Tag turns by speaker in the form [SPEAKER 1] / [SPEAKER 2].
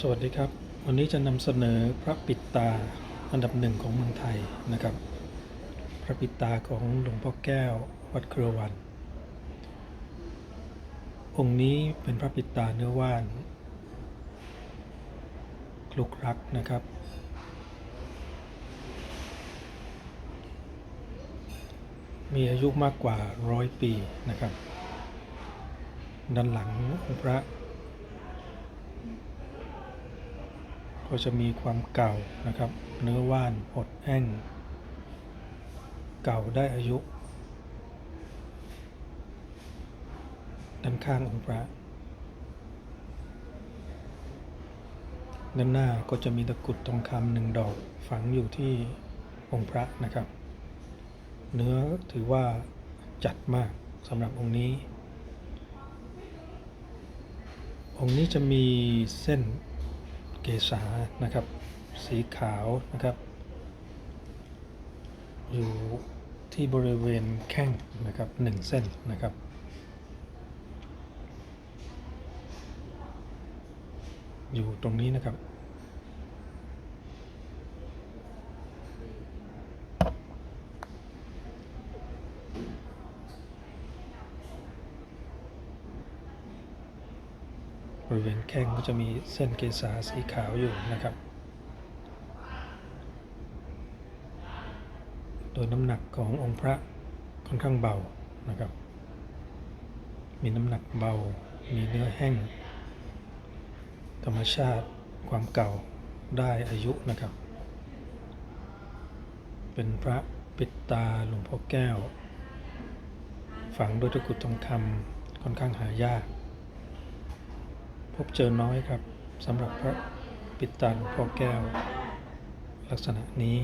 [SPEAKER 1] สวัสดีครับ วันนี้จะนำเสนอพระปิดตาอันดับหนึ่งของเมืองไทยนะครับ พระปิดตาของหลวงพ่อแก้ววัดเครือวัน องค์นี้เป็นพระปิดตาเนื้อว่านคลุกรักนะครับ มีอายุมากกว่าร้อยปีนะครับ ด้านหลังองค์พระ ก็จะมีความเก่านะครับ เนื้อว่านหดแห้งเก่าได้อายุด้านข้างองค์พระด้านหน้าก็จะมีตะกุดทองคำหนึ่งดอกฝังอยู่ที่องค์พระนะครับ เนื้อถือว่าจัดมากสำหรับองค์นี้ องค์นี้จะมีเส้น เกษานะครับ สีขาวนะครับ อยู่ที่บริเวณแข้งนะครับหนึ่งเส้นนะครับอยู่ตรงนี้นะครับ ริเวณแข้งก็จะมีเส้นเกษาสีขาวอยู่นะครับ โดยน้ำหนักขององค์พระค่อนข้างเบานะครับ มีน้ำหนักเบา มีเนื้อแห้ง ธรรมชาติความเก่าได้อายุนะครับ เป็นพระปิดตาหลวงพ่อแก้ว ฝังด้วยตะกุดทองคำค่อนข้างหายาก บเจอน้อยครับสำหรับพระปิดตาหลวงพ่อแก้ว ลักษณะนี้